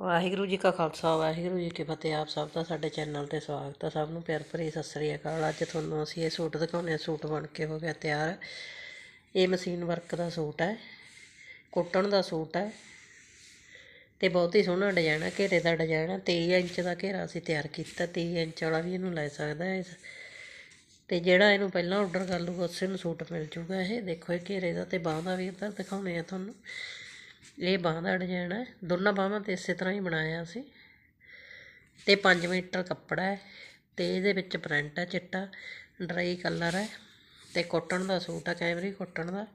ਵਾਹਿਗੁਰੂ ਜੀ ਕਾ ਖਾਲਸਾ, ਵਾਹਿਗੁਰੂ ਜੀ ਕੀ ਫਤਿਹ। ਆਪ ਸਭ ਦਾ ਸਾਡੇ ਚੈਨਲ ਤੇ ਸਵਾਗਤ ਹੈ ਸਭ ਨੂੰ ਪਿਆਰ ਭਰੀ ਸਤਿ ਸ੍ਰੀ ਅਕਾਲ। ਅੱਜ ਤੁਹਾਨੂੰ ਅਸੀਂ ਇਹ ਸੂਟ ਦਿਖਾਉਂਦੇ ਹਾਂ। ਸੂਟ ਬਣ ਕੇ ਹੋ ਗਿਆ ਤਿਆਰ। ਇਹ ਮਸ਼ੀਨ ਵਰਕ ਦਾ ਸੂਟ ਹੈ। ਕੋਟਨ ਦਾ ਸੂਟ ਹੈ। ਤੇ ਬਹੁਤ ਹੀ ਸੋਹਣਾ ਡਿਜ਼ਾਈਨ ਹੈ ਘੇਰੇ ਦਾ ਡਿਜ਼ਾਈਨ ਹੈ 23 ਇੰਚ ਦਾ ਘੇਰਾ ਅਸੀਂ ਤਿਆਰ ਕੀਤਾ। 23 ਇੰਚ ਵਾਲਾ ਵੀ ਇਹਨੂੰ ਲੈ ਸਕਦਾ ਹੈ। ਤੇ ਜਿਹੜਾ ਇਹਨੂੰ ਪਹਿਲਾਂ ਆਰਡਰ ਕਰ ਲੂਗਾ ਉਸੇ ਨੂੰ ਸੂਟ ਮਿਲ ਜੂਗਾ ਇਹ। ਦੇਖੋ, ਇਹ ਘੇਰੇ ਦਾ ਤੇ ਬਾਹਾਂ ਦਾ ਵੀ ਇੱਧਰ ਦਿਖਾਉਣੇ ਆ ਤੁਹਾਨੂੰ। ਇਹ ਬਾਂਹ ਦਾ ਡਿਜ਼ਾਇਨ ਹੈ। ਦੋਨਾਂ ਬਾਹਾਂ ਤੇ ਇਸੇ ਤਰ੍ਹਾਂ ਹੀ ਬਣਾਇਆ ਅਸੀਂ ਅਤੇ ਪੰਜ ਮੀਟਰ ਕੱਪੜਾ ਹੈ ਅਤੇ ਇਹਦੇ ਵਿੱਚ ਪ੍ਰਿੰਟ ਹੈ ਚਿੱਟਾ, ਡਰਾਈ ਕਲਰ ਹੈ ਅਤੇ ਕੋਟਨ ਦਾ ਸੂਟ ਹੈ, ਕੈਮਰੀ ਕੋਟਨ ਦਾ।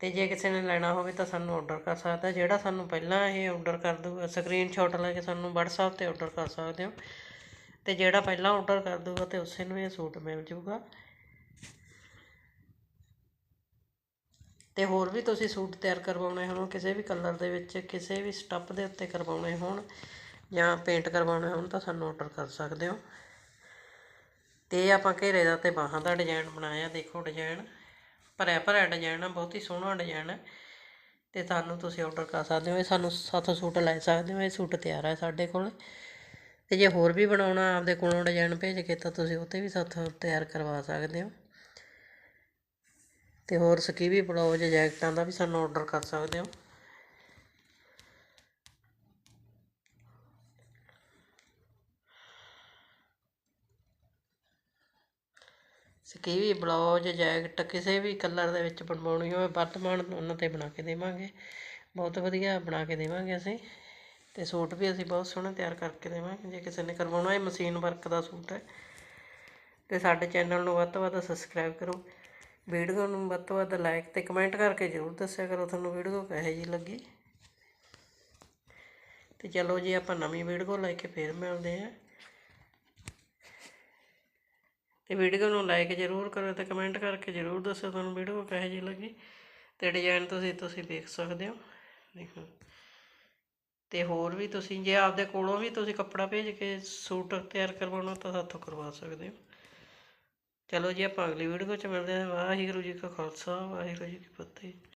ਤੇ ਜੇ ਕਿਸੇ ਨੇ ਲੈਣਾ ਹੋਵੇ ਤਾਂ ਸਾਨੂੰ ਆਰਡਰ ਕਰ ਸਕਦਾ। ਜਿਹੜਾ ਸਾਨੂੰ ਪਹਿਲਾਂ ਇਹ ਆਰਡਰ ਕਰ ਦੂਗਾ ਸਕਰੀਨਸ਼ਾਟ ਲੈ ਕੇ ਸਾਨੂੰ WhatsApp ਤੇ ਆਰਡਰ ਕਰ ਸਕਦੇ ਹੋ। ਤੇ ਜਿਹੜਾ ਪਹਿਲਾਂ ਆਰਡਰ ਕਰ ਦੂਗਾ ਤੇ ਉਸੇ ਨੂੰ ਇਹ ਸੂਟ ਮਿਲ ਜੂਗਾ। ਅਤੇ ਹੋਰ ਵੀ ਤੁਸੀਂ ਸੂਟ ਤਿਆਰ ਕਰਵਾਉਣੇ ਹੋਣ, ਕਿਸੇ ਵੀ ਕਲਰ ਦੇ ਵਿੱਚ, ਕਿਸੇ ਵੀ ਸਟੱਪ ਦੇ ਉੱਤੇ ਕਰਵਾਉਣੇ ਹੋਣ ਜਾਂ ਪੇਂਟ ਕਰਵਾਉਣੇ ਹੋਣ ਤਾਂ ਸਾਨੂੰ ਔਡਰ ਕਰ ਸਕਦੇ ਹੋ। ਅਤੇ ਆਪਾਂ ਘੇਰੇ ਦਾ ਅਤੇ ਬਾਹਾਂ ਦਾ ਡਿਜ਼ਾਈਨ ਬਣਾਇਆ, ਦੇਖੋ ਡਿਜ਼ਾਈਨ ਭਰਿਆ ਭਰਿਆ ਡਿਜ਼ਾਈਨ ਆ, ਬਹੁਤ ਹੀ ਸੋਹਣਾ ਡਿਜ਼ਾਈਨ ਹੈ ਅਤੇ ਤੁਹਾਨੂੰ ਤੁਸੀਂ ਔਡਰ ਕਰ ਸਕਦੇ ਹੋ, ਇਹ ਸਾਨੂੰ ਸਾਥੋਂ ਸੂਟ ਲੈ ਸਕਦੇ ਹੋ, ਇਹ ਸੂਟ ਤਿਆਰ ਹੈ ਸਾਡੇ ਕੋਲ। ਅਤੇ ਜੇ ਹੋਰ ਵੀ ਬਣਾਉਣਾ ਆਪਦੇ ਕੋਲੋਂ ਡਿਜ਼ਾਈਨ ਭੇਜ ਕੇ ਤਾਂ ਤੁਸੀਂ ਉਹ 'ਤੇ ਵੀ ਸਾਥੋਂ ਤਿਆਰ ਕਰਵਾ ਸਕਦੇ ਹੋ। ਅਤੇ ਹੋਰ ਸਕੀਵੀ ਬਲਾਉਜ ਜੈਕਟਾਂ ਦਾ ਵੀ ਸਾਨੂੰ ਔਡਰ ਕਰ ਸਕਦੇ ਹੋ। ਸਕੀਵੀ ਬਲਾਉਜ ਜੈਕਟ ਕਿਸੇ ਵੀ ਕਲਰ ਦੇ ਵਿੱਚ ਬਣਵਾਉਣੀ ਹੋਵੇ, ਵਰਤਮਾਨ ਉਹਨਾਂ ਤੇ ਬਣਾ ਕੇ ਦੇਵਾਂਗੇ। ਬਹੁਤ ਵਧੀਆ ਬਣਾ ਕੇ ਦੇਵਾਂਗੇ ਅਸੀਂ। ਤੇ ਸੂਟ ਵੀ ਅਸੀਂ ਬਹੁਤ ਸੋਹਣਾ ਤਿਆਰ ਕਰਕੇ ਦੇਵਾਂਗੇ। ਜੇ ਕਿਸੇ ਨੇ ਕਰਵਾਉਣਾ, ਇਹ ਮਸ਼ੀਨ ਵਰਕ ਦਾ ਸੂਟ ਹੈ। ਤੇ ਸਾਡੇ ਚੈਨਲ ਨੂੰ ਵੱਧ ਤੋਂ ਵੱਧ ਸਬਸਕ੍ਰਾਈਬ ਕਰੋ। ਵੀਡੀਓ ਨੂੰ ਵੱਧ ਤੋਂ ਵੱਧ ਲਾਈਕ ਤੇ ਕਮੈਂਟ ਕਰਕੇ ਜ਼ਰੂਰ ਦੱਸਿਆ ਕਰੋ, ਤੁਹਾਨੂੰ ਵੀਡੀਓ ਕਿਹੋ ਜੀ ਲੱਗੀ। ਤੇ ਚਲੋ ਜੀ, ਆਪਾਂ ਨਵੀਂ ਵੀਡੀਓ ਲੈ ਕੇ ਫੇਰ ਮਿਲਦੇ ਆਂ ਤੇ ਵੀਡੀਓ ਨੂੰ ਲਾਈਕ ਜ਼ਰੂਰ ਕਰੋ ਤੇ ਕਮੈਂਟ ਕਰਕੇ ਜ਼ਰੂਰ ਦੱਸੋ ਤੁਹਾਨੂੰ ਵੀਡੀਓ ਕਿਹੋ ਜੀ ਲੱਗੀ। ਤੇ ਡਿਜ਼ਾਈਨ ਤੁਸੀਂ ਤੁਸੀਂ ਦੇਖ ਸਕਦੇ ਹੋ। ਦੇਖੋ। ਤੇ ਹੋਰ ਵੀ ਤੁਸੀਂ, ਜੇ ਆਪਦੇ ਕੋਲੋਂ ਵੀ ਤੁਸੀਂ ਕੱਪੜਾ ਭੇਜ ਕੇ ਸੂਟ ਤਿਆਰ ਕਰਵਾਉਣਾ ਤਾਂ ਸਾਥੋਂ ਕਰਵਾ ਸਕਦੇ ਹੋ। ਚਲੋ ਜੀ ਆਪਾਂ ਅਗਲੀ ਵੀਡੀਓ 'ਚ ਮਿਲਦੇ ਹਾਂ। ਵਾਹਿਗੁਰੂ ਜੀ ਕਾ ਖਾਲਸਾ, ਵਾਹਿਗੁਰੂ ਜੀ ਕੀ ਫਤਿਹ।